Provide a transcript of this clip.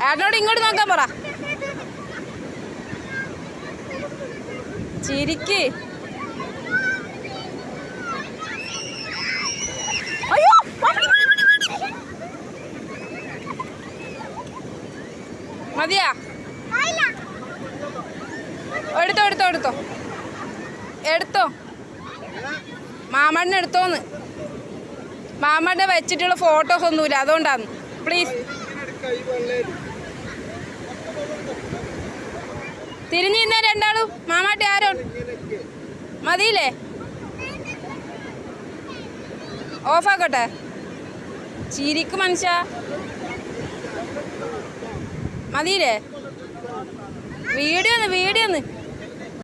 ചേട്ടനോട് ഇങ്ങോട്ട് നോക്കാൻ പറ. ചിരിക്ക്. മതിയാ? എടുത്തോ എടുത്തോ എടുത്തോ. എടുത്തോ. മാമണ്ണ എടുത്തോന്ന്. മാമണ്ണ വെച്ചിട്ടുള്ള ഫോട്ടോസ് ഒന്നുമില്ല അതുകൊണ്ടാന്ന്. പ്ലീസ്. തിരിഞ്ഞു രണ്ടാളും മാമാട്ടി ആരോ മതിയില്ലേ? ഓഫാക്കട്ടെ. ചിരിക്ക് മനുഷ്യ. മതിയില്ലേ? വീഡിയോ ഒന്ന് വീഡിയോ